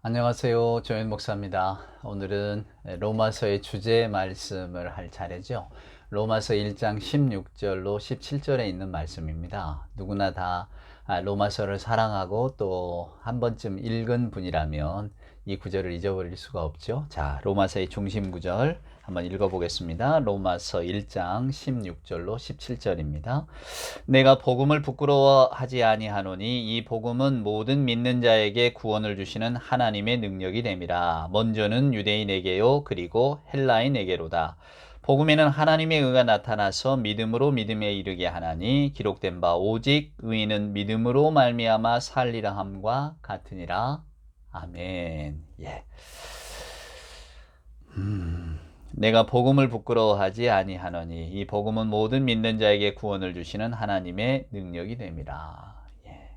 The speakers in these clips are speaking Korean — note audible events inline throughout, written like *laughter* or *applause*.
안녕하세요. 조현 목사입니다. 오늘은 로마서의 주제 말씀을 할 차례죠. 로마서 1장 16절로 17절에 있는 말씀입니다. 누구나 다 아, 로마서를 사랑하고 또 한 번쯤 읽은 분이라면 이 구절을 잊어버릴 수가 없죠. 자, 로마서의 중심 구절 한번 읽어보겠습니다. 로마서 1장 16절로 17절입니다. 내가 복음을 부끄러워하지 아니하노니 이 복음은 모든 믿는 자에게 구원을 주시는 하나님의 능력이 됨이라. 먼저는 유대인에게요 그리고 헬라인에게로다. 복음에는 하나님의 의가 나타나서 믿음으로 믿음에 이르게 하나니 기록된 바 오직 의인은 믿음으로 말미암아 살리라 함과 같으니라. 아멘. 예. 음. 내가 복음을 부끄러워하지 아니하노니 이 복음은 모든 믿는 자에게 구원을 주시는 하나님의 능력이 됨이라. 예.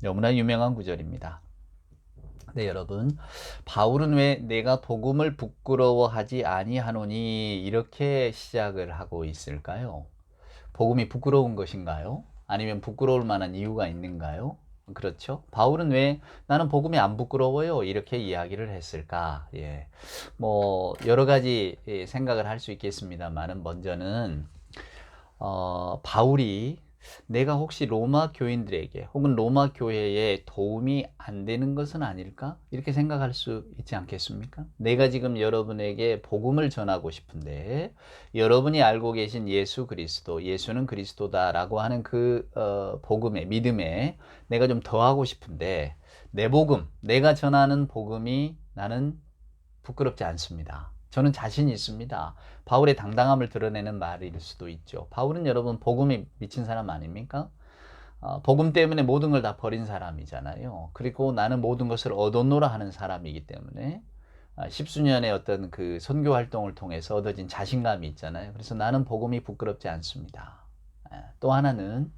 너무나 유명한 구절입니다. 네, 여러분. 바울은 왜 내가 복음을 부끄러워하지 아니하노니 이렇게 시작을 하고 있을까요? 복음이 부끄러운 것인가요? 아니면 부끄러울 만한 이유가 있는가요? 그렇죠. 바울은 왜 나는 복음이 안 부끄러워요? 이렇게 이야기를 했을까? 예. 뭐, 여러 가지 예, 생각을 할 수 있겠습니다만은 먼저는, 어, 바울이 내가 혹시 로마 교인들에게 혹은 로마 교회에 도움이 안 되는 것은 아닐까? 이렇게 생각할 수 있지 않겠습니까? 내가 지금 여러분에게 복음을 전하고 싶은데 여러분이 알고 계신 예수 그리스도, 예수는 그리스도다라고 하는 그 어, 복음에 믿음에 내가 좀 더 하고 싶은데 내 복음, 내가 전하는 복음이 나는 부끄럽지 않습니다. 저는 자신이 있습니다. 바울의 당당함을 드러내는 말일 수도 있죠. 바울은 여러분 복음에 미친 사람 아닙니까? 어, 복음 때문에 모든 걸 다 버린 사람이잖아요. 그리고 나는 모든 것을 얻어노라 하는 사람이기 때문에 아, 십수년의 어떤 그 선교 활동을 통해서 얻어진 자신감이 있잖아요. 그래서 나는 복음이 부끄럽지 않습니다. 아, 또 하나는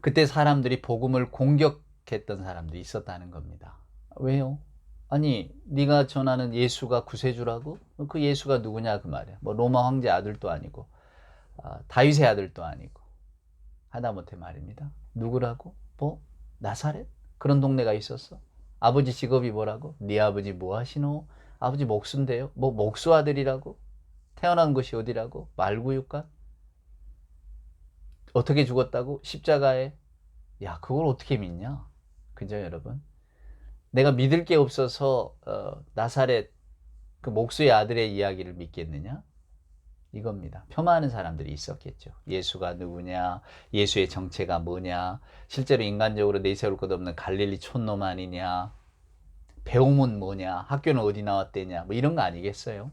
그때 사람들이 복음을 공격했던 사람들이 있었다는 겁니다. 왜요? 아니 네가 전하는 예수가 구세주라고? 그 예수가 누구냐 그 말이야. 뭐 로마 황제 아들도 아니고 아, 다윗의 아들도 아니고 하다못해 말입니다. 누구라고? 뭐 나사렛? 그런 동네가 있었어? 아버지 직업이 뭐라고? 네 아버지 뭐 하시노? 아버지 목수인데요. 뭐 목수 아들이라고? 태어난 곳이 어디라고? 말구육간? 어떻게 죽었다고? 십자가에? 야 그걸 어떻게 믿냐? 그죠 여러분? 내가 믿을 게 없어서 어, 나사렛 그 목수의 아들의 이야기를 믿겠느냐? 이겁니다. 폄하하는 사람들이 있었겠죠. 예수가 누구냐? 예수의 정체가 뭐냐? 실제로 인간적으로 내세울 것 없는 갈릴리 촌놈 아니냐? 배움은 뭐냐? 학교는 어디 나왔대냐? 뭐 이런 거 아니겠어요?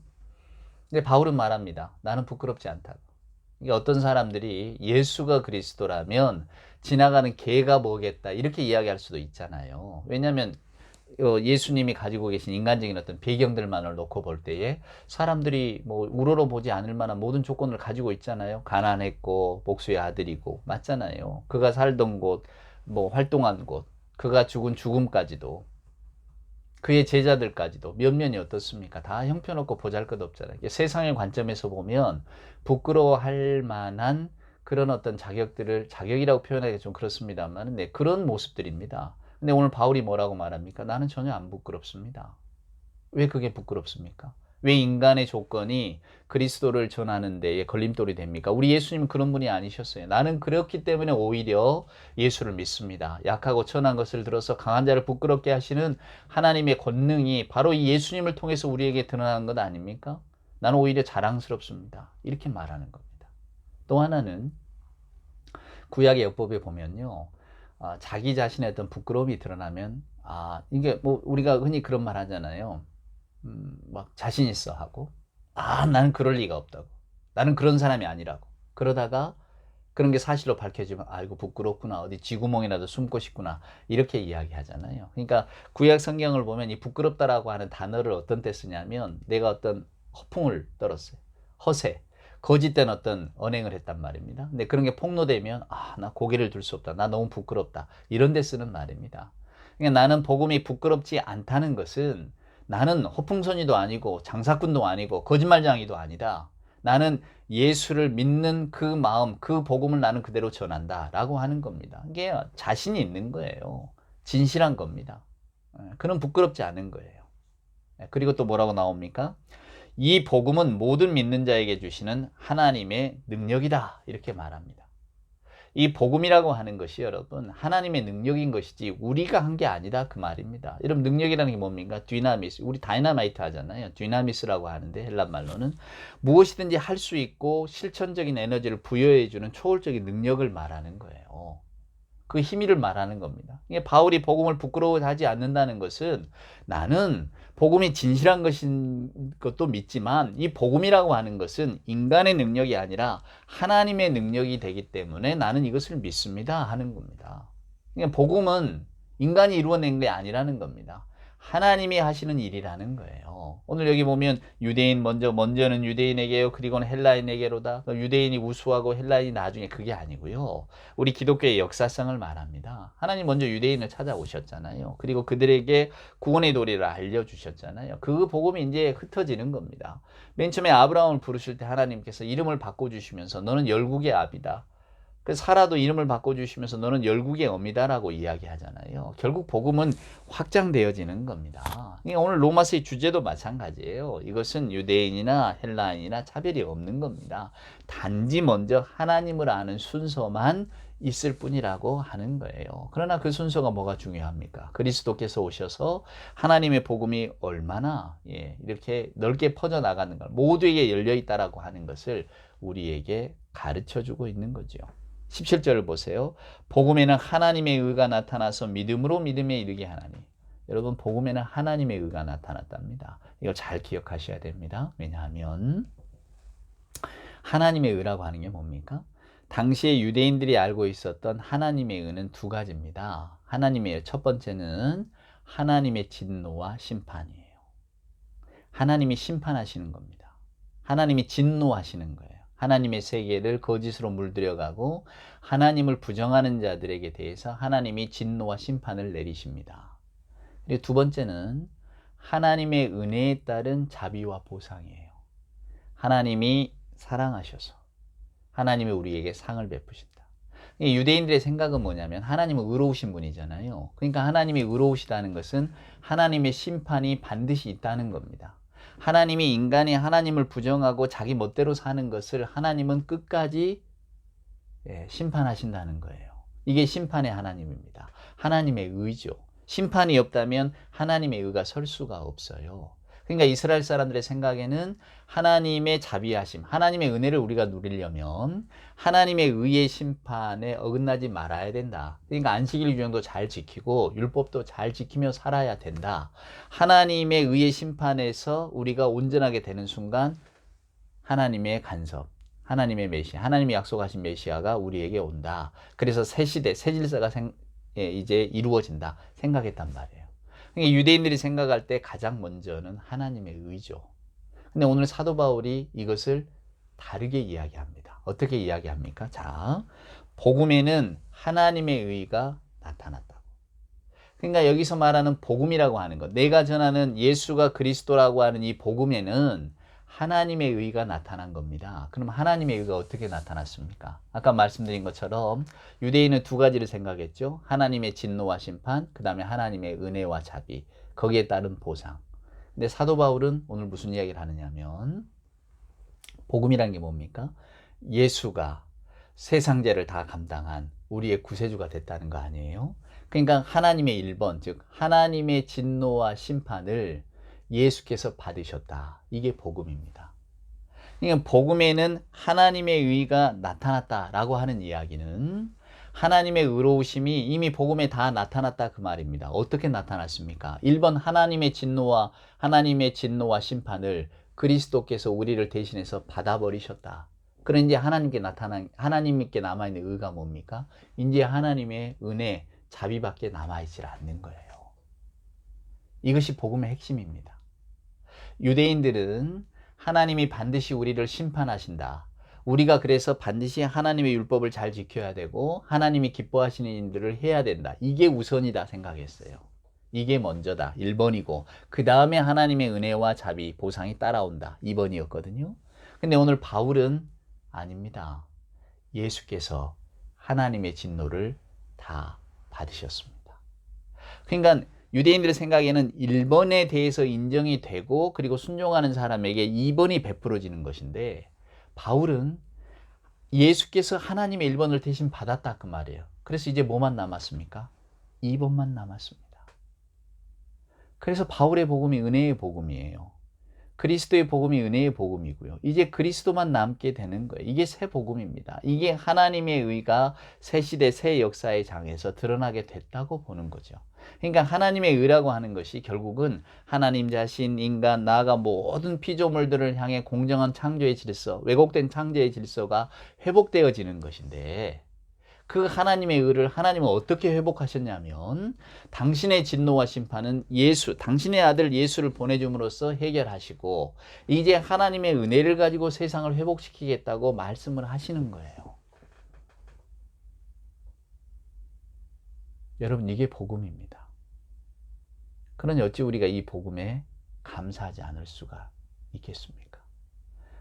근데 바울은 말합니다. 나는 부끄럽지 않다고. 이게 어떤 사람들이 예수가 그리스도라면 지나가는 개가 뭐겠다 이렇게 이야기할 수도 있잖아요. 왜냐하면 어, 예수님이 가지고 계신 인간적인 어떤 배경들만을 놓고 볼 때에 사람들이 뭐 우러러 보지 않을 만한 모든 조건을 가지고 있잖아요. 가난했고 목수의 아들이고 맞잖아요. 그가 살던 곳, 뭐 활동한 곳, 그가 죽은 죽음까지도 그의 제자들까지도 면면이 어떻습니까? 다 형편없고 보잘것없잖아요. 세상의 관점에서 보면 부끄러워할 만한 그런 어떤 자격들을 자격이라고 표현하기 좀 그렇습니다만, 네, 그런 모습들입니다. 근데 오늘 바울이 뭐라고 말합니까? 나는 전혀 안 부끄럽습니다. 왜 그게 부끄럽습니까? 왜 인간의 조건이 그리스도를 전하는 데에 걸림돌이 됩니까? 우리 예수님은 그런 분이 아니셨어요. 나는 그렇기 때문에 오히려 예수를 믿습니다. 약하고 천한 것을 들어서 강한 자를 부끄럽게 하시는 하나님의 권능이 바로 이 예수님을 통해서 우리에게 드러나는 것 아닙니까? 나는 오히려 자랑스럽습니다. 이렇게 말하는 겁니다. 또 하나는 구약의 역법에 보면요. 어, 자기 자신의 어떤 부끄러움이 드러나면 아 이게 뭐 우리가 흔히 그런 말 하잖아요. 음, 막 자신 있어 하고 아 나는 그럴 리가 없다고 나는 그런 사람이 아니라고 그러다가 그런 게 사실로 밝혀지면 아이고 부끄럽구나 어디 쥐구멍이라도 숨고 싶구나 이렇게 이야기하잖아요. 그러니까 구약 성경을 보면 이 부끄럽다라고 하는 단어를 어떤 때 쓰냐면 내가 어떤 허풍을 떨었어요. 허세 거짓된 어떤 언행을 했단 말입니다. 근데 그런 게 폭로되면 아, 나 고개를 들 수 없다. 나 너무 부끄럽다. 이런 데 쓰는 말입니다. 그러니까 나는 복음이 부끄럽지 않다는 것은 나는 허풍선이도 아니고 장사꾼도 아니고 거짓말장이도 아니다. 나는 예수를 믿는 그 마음, 그 복음을 나는 그대로 전한다. 라고 하는 겁니다. 이게 자신이 있는 거예요. 진실한 겁니다. 예. 예, 그는 부끄럽지 않은 거예요. 예, 그리고 또 뭐라고 나옵니까? 이 복음은 모든 믿는 자에게 주시는 하나님의 능력이다. 이렇게 말합니다. 이 복음이라고 하는 것이 여러분 하나님의 능력인 것이지 우리가 한 게 아니다 그 말입니다. 여러분 능력이라는 게 뭡니까? 디나미스. 우리 다이나마이트 하잖아요. 디나미스라고 하는데 헬란 말로는 무엇이든지 할 수 있고 실천적인 에너지를 부여해 주는 초월적인 능력을 말하는 거예요. 그 힘이를 말하는 겁니다. 바울이 복음을 부끄러워하지 않는다는 것은 나는 복음이 진실한 것인 것도 믿지만 이 복음이라고 하는 것은 인간의 능력이 아니라 하나님의 능력이 되기 때문에 나는 이것을 믿습니다 하는 겁니다. 그러니까 복음은 인간이 이루어낸 게 아니라는 겁니다. 하나님이 하시는 일이라는 거예요. 오늘 여기 보면 유대인 먼저 먼저는 유대인에게요. 그리고는 헬라인에게로다. 유대인이 우수하고 헬라인이 나중에 그게 아니고요. 우리 기독교의 역사성을 말합니다. 하나님 먼저 유대인을 찾아오셨잖아요. 그리고 그들에게 구원의 도리를 알려 주셨잖아요. 그 복음이 이제 흩어지는 겁니다. 맨 처음에 아브라함을 부르실 때 하나님께서 이름을 바꿔 주시면서 너는 열국의 아비다. 그 사라도 이름을 바꿔주시면서 너는 열국의 어미다라고 이야기하잖아요. 결국 복음은 확장되어지는 겁니다. 그러니까 오늘 로마서의 주제도 마찬가지예요. 이것은 유대인이나 헬라인이나 차별이 없는 겁니다. 단지 먼저 하나님을 아는 순서만 있을 뿐이라고 하는 거예요. 그러나 그 순서가 뭐가 중요합니까? 그리스도께서 오셔서 하나님의 복음이 얼마나 예, 이렇게 넓게 퍼져 나가는가, 모두에게 열려 있다라고 하는 것을 우리에게 가르쳐 주고 있는 거죠. 17절을 보세요. 복음에는 하나님의 의가 나타나서 믿음으로 믿음에 이르게 하나니. 여러분 복음에는 하나님의 의가 나타났답니다. 이걸 잘 기억하셔야 됩니다. 왜냐하면 하나님의 의라고 하는 게 뭡니까? 당시에 유대인들이 알고 있었던 하나님의 의는 두 가지입니다. 하나님의 의 첫 번째는 하나님의 진노와 심판이에요. 하나님이 심판하시는 겁니다. 하나님이 진노하시는 거예요. 하나님의 세계를 거짓으로 물들여가고 하나님을 부정하는 자들에게 대해서 하나님이 진노와 심판을 내리십니다. 그리고 두 번째는 하나님의 은혜에 따른 자비와 보상이에요. 하나님이 사랑하셔서 하나님이 우리에게 상을 베푸신다. 유대인들의 생각은 뭐냐면 하나님은 의로우신 분이잖아요. 그러니까 하나님이 의로우시다는 것은 하나님의 심판이 반드시 있다는 겁니다. 하나님이 인간이 하나님을 부정하고 자기 멋대로 사는 것을 하나님은 끝까지 예, 심판하신다는 거예요. 이게 심판의 하나님입니다. 하나님의 의죠. 심판이 없다면 하나님의 의가 설 수가 없어요. 그러니까 이스라엘 사람들의 생각에는 하나님의 자비하심, 하나님의 은혜를 우리가 누리려면 하나님의 의의 심판에 어긋나지 말아야 된다. 그러니까 안식일 규정도 잘 지키고 율법도 잘 지키며 살아야 된다. 하나님의 의의 심판에서 우리가 온전하게 되는 순간 하나님의 간섭, 하나님의 메시아, 하나님이 약속하신 메시아가 우리에게 온다. 그래서 새 시대, 새 질서가 생, 예, 이제 이루어진다. 생각했단 말이에요. 그러니까 유대인들이 생각할 때 가장 먼저는 하나님의 의죠. 근데 오늘 사도 바울이 이것을 다르게 이야기합니다. 어떻게 이야기합니까? 자, 복음에는 하나님의 의가 나타났다고. 그러니까 여기서 말하는 복음이라고 하는 것, 내가 전하는 예수가 그리스도라고 하는 이 복음에는 하나님의 의가 나타난 겁니다. 그럼 하나님의 의가 어떻게 나타났습니까? 아까 말씀드린 것처럼 유대인은 두 가지를 생각했죠. 하나님의 진노와 심판, 그 다음에 하나님의 은혜와 자비, 거기에 따른 보상. 근데 사도 바울은 오늘 무슨 이야기를 하느냐면 복음이란 게 뭡니까? 예수가 세상죄를 다 감당한 우리의 구세주가 됐다는 거 아니에요? 그러니까 하나님의 1번, 즉 하나님의 진노와 심판을 예수께서 받으셨다. 이게 복음입니다. 그러니까 복음에는 하나님의 의가 나타났다라고 하는 이야기는 하나님의 의로우심이 이미 복음에 다 나타났다 그 말입니다. 어떻게 나타났습니까? 1번 하나님의 진노와 하나님의 진노와 심판을 그리스도께서 우리를 대신해서 받아버리셨다. 그런 이제 하나님께 나타난 하나님께 남아 있는 의가 뭡니까? 이제 하나님의 은혜, 자비밖에 남아 있질 않는 거예요. 이것이 복음의 핵심입니다. 유대인들은 하나님이 반드시 우리를 심판하신다. 우리가 그래서 반드시 하나님의 율법을 잘 지켜야 되고 하나님이 기뻐하시는 일들을 해야 된다. 이게 우선이다 생각했어요. 이게 먼저다. 1번이고 그 다음에 하나님의 은혜와 자비, 보상이 따라온다. 2번이었거든요. 근데 오늘 바울은 아닙니다. 예수께서 하나님의 진노를 다 받으셨습니다. 그러니까 유대인들의 생각에는 1번에 대해서 인정이 되고 그리고 순종하는 사람에게 2번이 베풀어지는 것인데 바울은 예수께서 하나님의 1번을 대신 받았다 그 말이에요. 그래서 이제 뭐만 남았습니까? 2번만 남았습니다. 그래서 바울의 복음이 은혜의 복음이에요. 그리스도의 복음이 은혜의 복음이고요. 이제 그리스도만 남게 되는 거예요. 이게 새 복음입니다. 이게 하나님의 의가 새 시대 새 역사의 장에서 드러나게 됐다고 보는 거죠. 그러니까 하나님의 의라고 하는 것이 결국은 하나님 자신, 인간, 나아가 모든 피조물들을 향해 공정한 창조의 질서, 왜곡된 창조의 질서가 회복되어지는 것인데 그 하나님의 의를 하나님은 어떻게 회복하셨냐면 당신의 진노와 심판은 예수, 당신의 아들 예수를 보내줌으로써 해결하시고 이제 하나님의 은혜를 가지고 세상을 회복시키겠다고 말씀을 하시는 거예요. 여러분 이게 복음입니다. 그러니 어찌 우리가 이 복음에 감사하지 않을 수가 있겠습니까?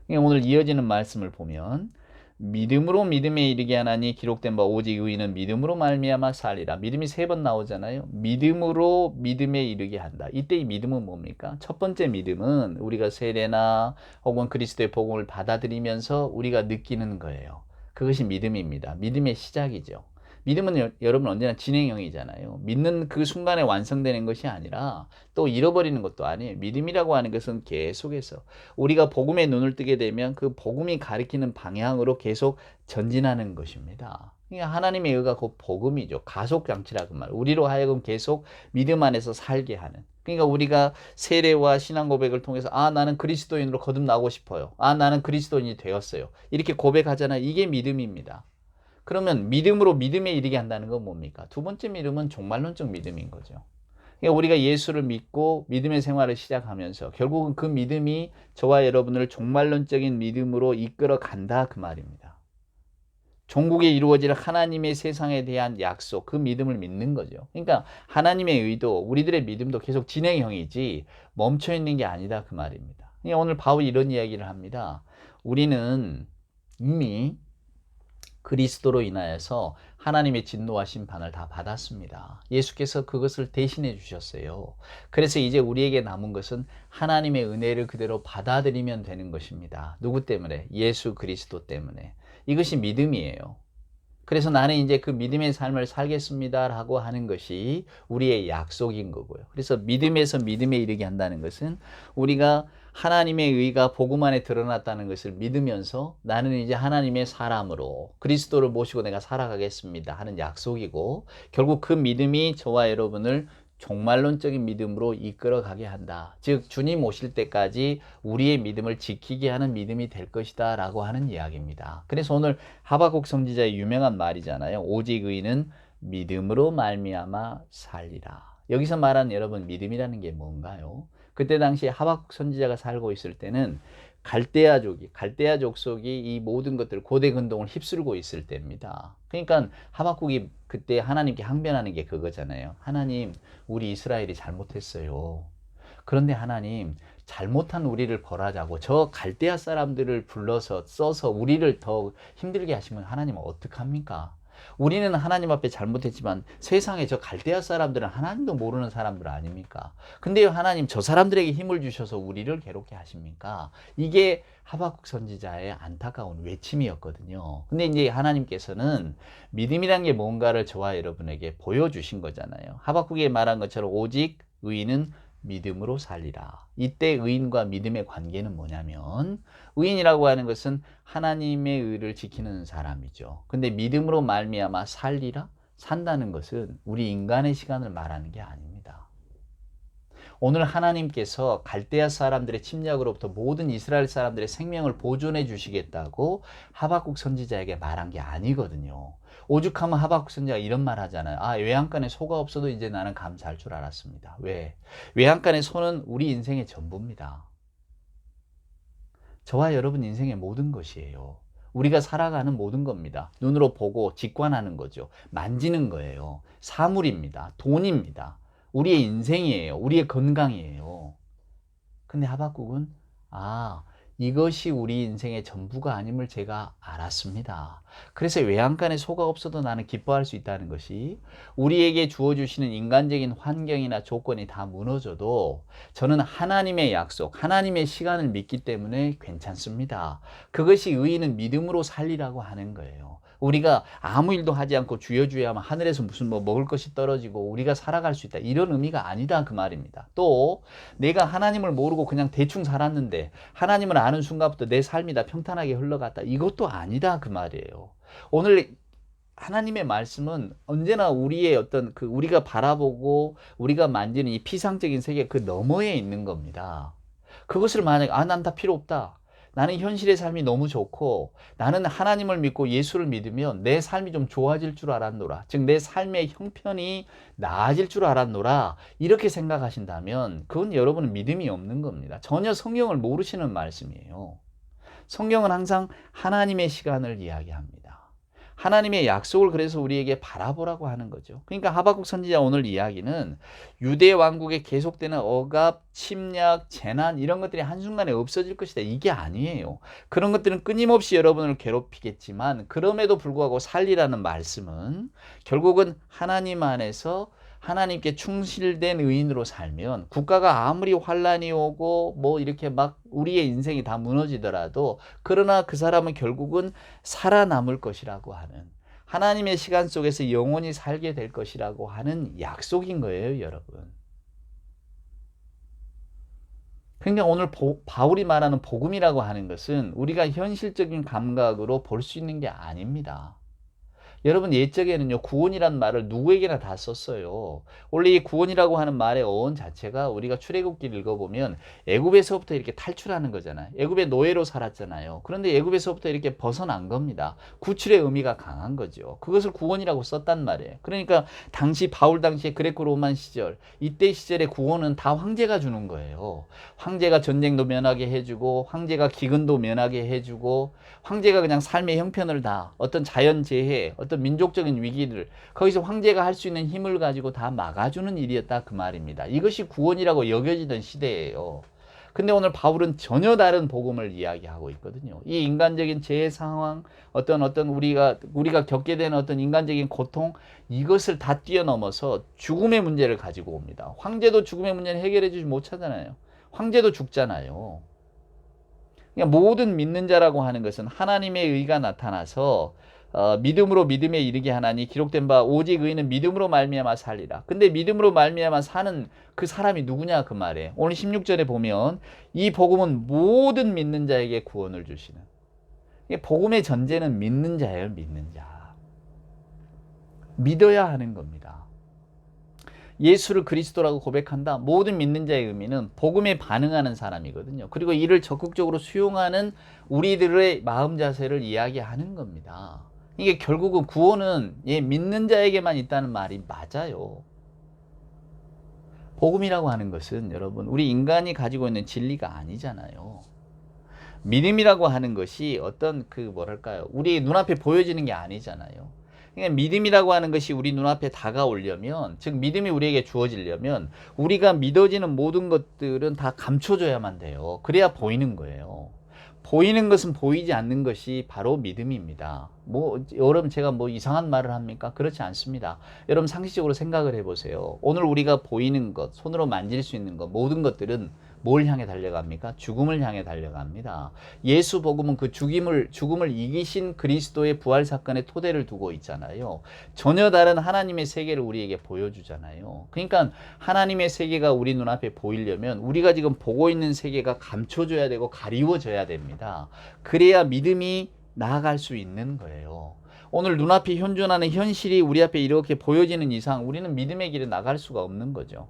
그러니까 오늘 이어지는 말씀을 보면 믿음으로 믿음에 이르게 하나니 기록된 바 오직 의인은 믿음으로 말미암아 살리라. 믿음이 세 번 나오잖아요. 믿음으로 믿음에 이르게 한다. 이때 이 믿음은 뭡니까? 첫 번째 믿음은 우리가 세례나 혹은 그리스도의 복음을 받아들이면서 우리가 느끼는 거예요. 그것이 믿음입니다. 믿음의 시작이죠. 믿음은 여, 여러분 언제나 진행형이잖아요. 믿는 그 순간에 완성되는 것이 아니라 또 잃어버리는 것도 아니에요. 믿음이라고 하는 것은 계속해서 우리가 복음에 눈을 뜨게 되면 그 복음이 가리키는 방향으로 계속 전진하는 것입니다. 그러니까 하나님의 의가 곧 복음이죠. 가속 장치라고 말. 우리로 하여금 계속 믿음 안에서 살게 하는. 그러니까 우리가 세례와 신앙 고백을 통해서 아 나는 그리스도인으로 거듭나고 싶어요. 아 나는 그리스도인이 되었어요. 이렇게 고백하잖아요. 이게 믿음입니다. 그러면 믿음으로 믿음에 이르게 한다는 건 뭡니까? 두 번째 믿음은 종말론적 믿음인 거죠. 그러니까 우리가 예수를 믿고 믿음의 생활을 시작하면서 결국은 그 믿음이 저와 여러분을 종말론적인 믿음으로 이끌어 간다 그 말입니다. 종국에 이루어질 하나님의 세상에 대한 약속, 그 믿음을 믿는 거죠. 그러니까 하나님의 의도, 우리들의 믿음도 계속 진행형이지 멈춰 있는 게 아니다 그 말입니다. 그러니까 오늘 바울이 이런 이야기를 합니다. 우리는 이미 그리스도로 인하여서 하나님의 진노와 심판을 다 받았습니다. 예수께서 그것을 대신해 주셨어요. 그래서 이제 우리에게 남은 것은 하나님의 은혜를 그대로 받아들이면 되는 것입니다. 누구 때문에? 예수 그리스도 때문에. 이것이 믿음이에요. 그래서 나는 이제 그 믿음의 삶을 살겠습니다라고 하는 것이 우리의 약속인 거고요. 그래서 믿음에서 믿음에 이르게 한다는 것은 우리가 하나님의 의가 복음 안에 드러났다는 것을 믿으면서 나는 이제 하나님의 사람으로 그리스도를 모시고 내가 살아가겠습니다 하는 약속이고 결국 그 믿음이 저와 여러분을 종말론적인 믿음으로 이끌어가게 한다. 즉 주님 오실 때까지 우리의 믿음을 지키게 하는 믿음이 될 것이다 라고 하는 이야기입니다. 그래서 오늘 하박국 성지자의 유명한 말이잖아요. 오직 의인은 믿음으로 말미암아 살리라. 여기서 말하는 여러분 믿음이라는 게 뭔가요? 그때 당시 하박국 선지자가 살고 있을 때는 갈대아족이 갈대아 족속이 이 모든 것들 고대 근동을 휩쓸고 있을 때입니다. 그러니까 하박국이 그때 하나님께 항변하는 게 그거잖아요. 하나님, 우리 이스라엘이 잘못했어요. 그런데 하나님, 잘못한 우리를 벌하자고 저 갈대아 사람들을 불러서 써서 우리를 더 힘들게 하시면 하나님 어떡합니까? 우리는 하나님 앞에 잘못했지만 세상에 저 갈대아 사람들은 하나님도 모르는 사람들 아닙니까? 근데 하나님 저 사람들에게 힘을 주셔서 우리를 괴롭게 하십니까? 이게 하박국 선지자의 안타까운 외침이었거든요. 근데 이제 하나님께서는 믿음이란 게 뭔가를 저와 여러분에게 보여주신 거잖아요. 하박국이 말한 것처럼 오직 의인은 믿음으로 살리라. 이때 의인과 믿음의 관계는 뭐냐면 의인이라고 하는 것은 하나님의 의를 지키는 사람이죠. 근데 믿음으로 말미암아 살리라 산다는 것은 우리 인간의 시간을 말하는 게 아닙니다. 오늘 하나님께서 갈대아 사람들의 침략으로부터 모든 이스라엘 사람들의 생명을 보존해 주시겠다고 하박국 선지자에게 말한 게 아니거든요. 오죽하면 하박국 선지자가 이런 말 하잖아요. 아, 외양간에 소가 없어도 이제 나는 감사할 줄 알았습니다. 왜? 외양간의 소는 우리 인생의 전부입니다. 저와 여러분 인생의 모든 것이에요. 우리가 살아가는 모든 겁니다. 눈으로 보고 직관하는 거죠. 만지는 거예요. 사물입니다. 돈입니다. 우리의 인생이에요. 우리의 건강이에요. 근데 하박국은 아, 이것이 우리 인생의 전부가 아님을 제가 알았습니다. 그래서 외양간에 소가 없어도 나는 기뻐할 수 있다는 것이 우리에게 주어주시는 인간적인 환경이나 조건이 다 무너져도 저는 하나님의 약속, 하나님의 시간을 믿기 때문에 괜찮습니다. 그것이 의인은 믿음으로 살리라고 하는 거예요. 우리가 아무 일도 하지 않고 주여 주여 하면 하늘에서 무슨 뭐 먹을 것이 떨어지고 우리가 살아갈 수 있다. 이런 의미가 아니다. 그 말입니다. 또 내가 하나님을 모르고 그냥 대충 살았는데 하나님을 아는 순간부터 내 삶이 다 평탄하게 흘러갔다. 이것도 아니다. 그 말이에요. 오늘 하나님의 말씀은 언제나 우리의 어떤 그 우리가 바라보고 우리가 만지는 이 피상적인 세계 그 너머에 있는 겁니다. 그것을 만약 아난 다 필요 없다. 나는 현실의 삶이 너무 좋고 나는 하나님을 믿고 예수를 믿으면 내 삶이 좀 좋아질 줄 알았노라. 즉 내 삶의 형편이 나아질 줄 알았노라. 이렇게 생각하신다면 그건 여러분은 믿음이 없는 겁니다. 전혀 성경을 모르시는 말씀이에요. 성경은 항상 하나님의 시간을 이야기합니다. 하나님의 약속을 그래서 우리에게 바라보라고 하는 거죠. 그러니까 하박국 선지자 오늘 이야기는 유대 왕국에 계속되는 억압, 침략, 재난 이런 것들이 한순간에 없어질 것이다. 이게 아니에요. 그런 것들은 끊임없이 여러분을 괴롭히겠지만 그럼에도 불구하고 살리라는 말씀은 결국은 하나님 안에서 하나님께 충실된 의인으로 살면 국가가 아무리 환란이 오고 뭐 이렇게 막 우리의 인생이 다 무너지더라도 그러나 그 사람은 결국은 살아남을 것이라고 하는 하나님의 시간 속에서 영원히 살게 될 것이라고 하는 약속인 거예요, 여러분. 그러니까 오늘 보, 바울이 말하는 복음이라고 하는 것은 우리가 현실적인 감각으로 볼 수 있는 게 아닙니다. 여러분 옛적에는요 구원이란 말을 누구에게나 다 썼어요. 원래 이 구원이라고 하는 말의 어원 자체가 우리가 출애굽기를 읽어보면 애굽에서부터 이렇게 탈출하는 거잖아요. 애굽의 노예로 살았잖아요. 그런데 애굽에서부터 이렇게 벗어난 겁니다. 구출의 의미가 강한 거죠. 그것을 구원이라고 썼단 말이에요. 그러니까 당시 바울 당시에 그레코 로만 시절 이때 시절의 구원은 다 황제가 주는 거예요. 황제가 전쟁도 면하게 해주고 황제가 기근도 면하게 해주고 황제가 그냥 삶의 형편을 다 어떤 자연재해 어떤 민족적인 위기를 거기서 황제가 할 수 있는 힘을 가지고 다 막아주는 일이었다 그 말입니다. 이것이 구원이라고 여겨지던 시대예요. 근데 오늘 바울은 전혀 다른 복음을 이야기하고 있거든요. 이 인간적인 재해 상황, 어떤 어떤 우리가 우리가 겪게 되는 어떤 인간적인 고통 이것을 다 뛰어넘어서 죽음의 문제를 가지고 옵니다. 황제도 죽음의 문제를 해결해 주지 못하잖아요. 황제도 죽잖아요. 그러니까 모든 믿는 자라고 하는 것은 하나님의 의가 나타나서 어, 믿음으로 믿음에 이르게 하나니 기록된 바 오직 의인은 믿음으로 말미암아 살리라. 근데 믿음으로 말미암아 사는 그 사람이 누구냐 그 말에 오늘 16절에 보면 이 복음은 모든 믿는 자에게 구원을 주시는. 복음의 전제는 믿는 자예요, 믿는 자. 믿어야 하는 겁니다. 예수를 그리스도라고 고백한다. 모든 믿는 자의 의미는 복음에 반응하는 사람이거든요. 그리고 이를 적극적으로 수용하는 우리들의 마음 자세를 이야기하는 겁니다. 이게 결국은 구원은 예, 믿는 자에게만 있다는 말이 맞아요. 복음이라고 하는 것은 여러분 우리 인간이 가지고 있는 진리가 아니잖아요. 믿음이라고 하는 것이 어떤 그 뭐랄까요? 우리 눈앞에 보여지는 게 아니잖아요. 그러니까 믿음이라고 하는 것이 우리 눈앞에 다가오려면, 즉 믿음이 우리에게 주어지려면 우리가 믿어지는 모든 것들은 다 감춰줘야만 돼요. 그래야 보이는 거예요. 보이는 것은 보이지 않는 것이 바로 믿음입니다. 뭐 여러분 제가 뭐 이상한 말을 합니까? 그렇지 않습니다. 여러분 상식적으로 생각을 해보세요. 오늘 우리가 보이는 것, 손으로 만질 수 있는 것, 모든 것들은 뭘 향해 달려갑니까? 죽음을 향해 달려갑니다. 예수 복음은 그 죽임을 죽음을 이기신 그리스도의 부활 사건의 토대를 두고 있잖아요. 전혀 다른 하나님의 세계를 우리에게 보여주잖아요. 그러니까 하나님의 세계가 우리 눈앞에 보이려면 우리가 지금 보고 있는 세계가 감춰져야 되고 가리워져야 됩니다. 그래야 믿음이 나아갈 수 있는 거예요. 오늘 눈앞에 현존하는 현실이 우리 앞에 이렇게 보여지는 이상 우리는 믿음의 길에 나갈 수가 없는 거죠.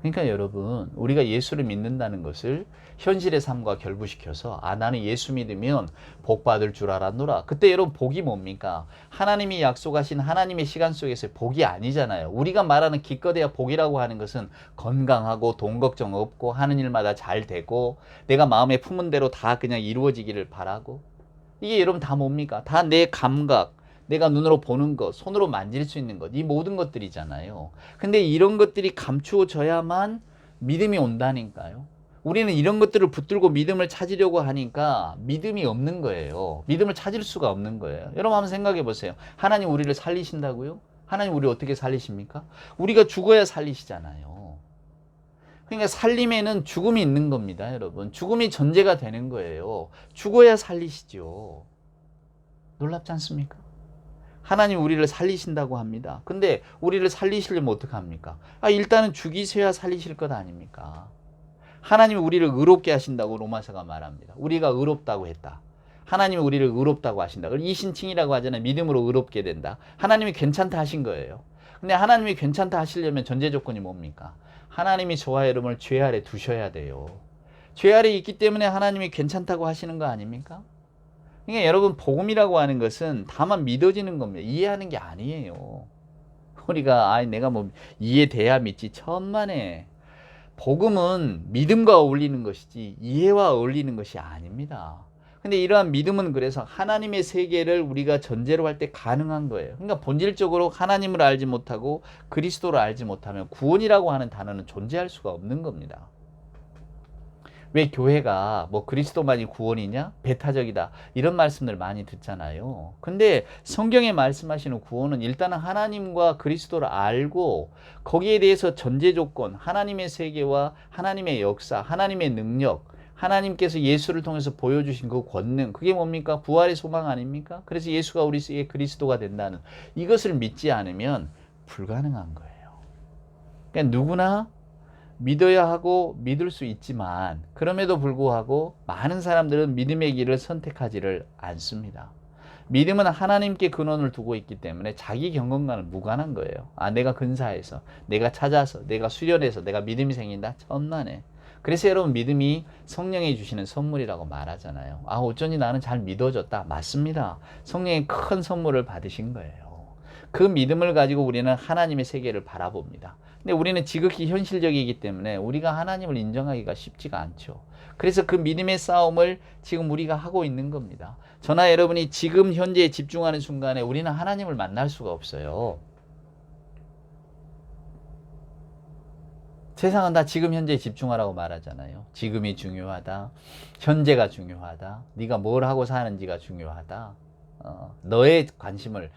그러니까 여러분, 우리가 예수를 믿는다는 것을 현실의 삶과 결부시켜서, 아, 나는 예수 믿으면 복 받을 줄 알았노라. 그때 여러분, 복이 뭡니까? 하나님이 약속하신 하나님의 시간 속에서 복이 아니잖아요. 우리가 말하는 기껏해야 복이라고 하는 것은 건강하고 돈 걱정 없고 하는 일마다 잘 되고 내가 마음에 품은 대로 다 그냥 이루어지기를 바라고 이게 여러분 다 뭡니까? 다 내 감각, 내가 눈으로 보는 것, 손으로 만질 수 있는 것, 이 모든 것들이잖아요. 근데 이런 것들이 감추어져야만 믿음이 온다니까요. 우리는 이런 것들을 붙들고 믿음을 찾으려고 하니까 믿음이 없는 거예요. 믿음을 찾을 수가 없는 거예요. 여러분 한번 생각해 보세요. 하나님 우리를 살리신다고요? 하나님 우리 어떻게 살리십니까? 우리가 죽어야 살리시잖아요. 그러니까 살림에는 죽음이 있는 겁니다, 여러분. 죽음이 전제가 되는 거예요. 죽어야 살리시죠. 놀랍지 않습니까? 하나님 우리를 살리신다고 합니다. 근데 우리를 살리시려면 어떡합니까? 아, 일단은 죽이셔야 살리실 것 아닙니까? 하나님이 우리를 의롭게 하신다고 로마서가 말합니다. 우리가 의롭다고 했다. 하나님이 우리를 의롭다고 하신다. 그걸 이신칭이라고 하잖아요. 믿음으로 의롭게 된다. 하나님이 괜찮다 하신 거예요. 근데 하나님이 괜찮다 하시려면 전제 조건이 뭡니까? 하나님이 저와 여러분을 죄 아래 두셔야 돼요. 죄 아래 있기 때문에 하나님이 괜찮다고 하시는 거 아닙니까? 그러니까 여러분 복음이라고 하는 것은 다만 믿어지는 겁니다. 이해하는 게 아니에요. 우리가 아 내가 뭐 이해돼야 믿지 천만에 복음은 믿음과 어울리는 것이지 이해와 어울리는 것이 아닙니다. 근데 이러한 믿음은 그래서 하나님의 세계를 우리가 전제로 할 때 가능한 거예요. 그러니까 본질적으로 하나님을 알지 못하고 그리스도를 알지 못하면 구원이라고 하는 단어는 존재할 수가 없는 겁니다. 왜 교회가 뭐 그리스도만이 구원이냐? 배타적이다. 이런 말씀들 많이 듣잖아요. 근데 성경에 말씀하시는 구원은 일단은 하나님과 그리스도를 알고 거기에 대해서 전제 조건, 하나님의 세계와 하나님의 역사, 하나님의 능력, 하나님께서 예수를 통해서 보여주신 그 권능, 그게 뭡니까? 부활의 소망 아닙니까? 그래서 예수가 우리의 그리스도가 된다는 이것을 믿지 않으면 불가능한 거예요. 그러니까 누구나 믿어야 하고 믿을 수 있지만 그럼에도 불구하고 많은 사람들은 믿음의 길을 선택하지를 않습니다. 믿음은 하나님께 근원을 두고 있기 때문에 자기 경건과는 무관한 거예요. 아, 내가 근사해서, 내가 찾아서, 내가 수련해서, 내가 믿음이 생긴다? 천만에. 그래서 여러분 믿음이 성령이 주시는 선물이라고 말하잖아요. 아, 어쩐지 나는 잘 믿어졌다. 맞습니다. 성령의 큰 선물을 받으신 거예요. 그 믿음을 가지고 우리는 하나님의 세계를 바라봅니다. 근데 우리는 지극히 현실적이기 때문에 우리가 하나님을 인정하기가 쉽지가 않죠. 그래서 그 믿음의 싸움을 지금 우리가 하고 있는 겁니다. 저나 여러분이 지금 현재에 집중하는 순간에 우리는 하나님을 만날 수가 없어요. 세상은 다 지금 현재에 집중하라고 말하잖아요. 지금이 중요하다. 현재가 중요하다. 네가 뭘 하고 사는지가 중요하다. 어, 너의 관심을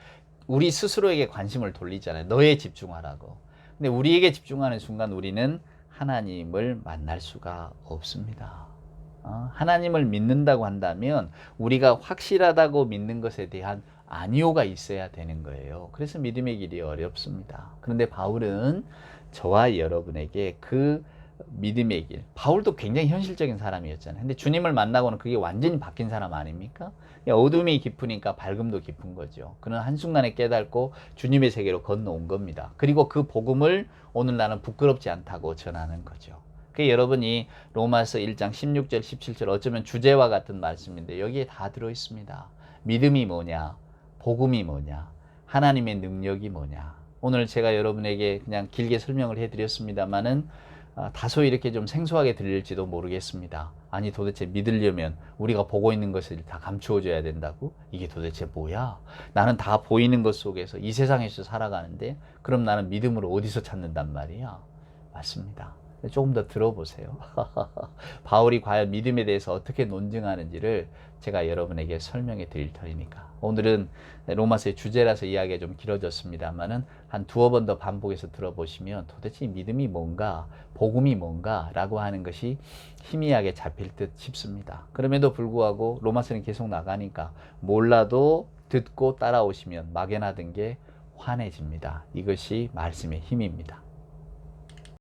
우리 스스로에게 관심을 돌리잖아요. 너에 집중하라고. 근데 우리에게 집중하는 순간 우리는 하나님을 만날 수가 없습니다. 어, 하나님을 믿는다고 한다면 우리가 확실하다고 믿는 것에 대한 아니오가 있어야 되는 거예요. 그래서 믿음의 길이 어렵습니다. 그런데 바울은 저와 여러분에게 그 믿음의 길. 바울도 굉장히 현실적인 사람이었잖아요. 근데 주님을 만나고는 그게 완전히 바뀐 사람 아닙니까? 어둠이 깊으니까 밝음도 깊은 거죠. 그는 한순간에 깨닫고 주님의 세계로 건너온 겁니다. 그리고 그 복음을 오늘 나는 부끄럽지 않다고 전하는 거죠. 그 여러분이 로마서 1장 16절 17절 어쩌면 주제와 같은 말씀인데 여기에 다 들어 있습니다. 믿음이 뭐냐? 복음이 뭐냐? 하나님의 능력이 뭐냐? 오늘 제가 여러분에게 그냥 길게 설명을 해 드렸습니다만은 아, 다소 이렇게 좀 생소하게 들릴지도 모르겠습니다. 아니 도대체 믿으려면 우리가 보고 있는 것을 다 감추어줘야 된다고? 이게 도대체 뭐야? 나는 다 보이는 것 속에서 이 세상에서 살아가는데 그럼 나는 믿음으로 어디서 찾는단 말이야? 맞습니다. 조금 더 들어보세요. *laughs* 바울이 과연 믿음에 대해서 어떻게 논증하는지를 제가 여러분에게 설명해 드릴 터이니까. 오늘은 로마서의 주제라서 이야기가 좀 길어졌습니다만은 한 두어 번 더 반복해서 들어보시면 도대체 믿음이 뭔가, 복음이 뭔가 라고 하는 것이 희미하게 잡힐 듯 싶습니다. 그럼에도 불구하고 로마서는 계속 나가니까 몰라도 듣고 따라오시면 막연하던 게 환해집니다. 이것이 말씀의 힘입니다.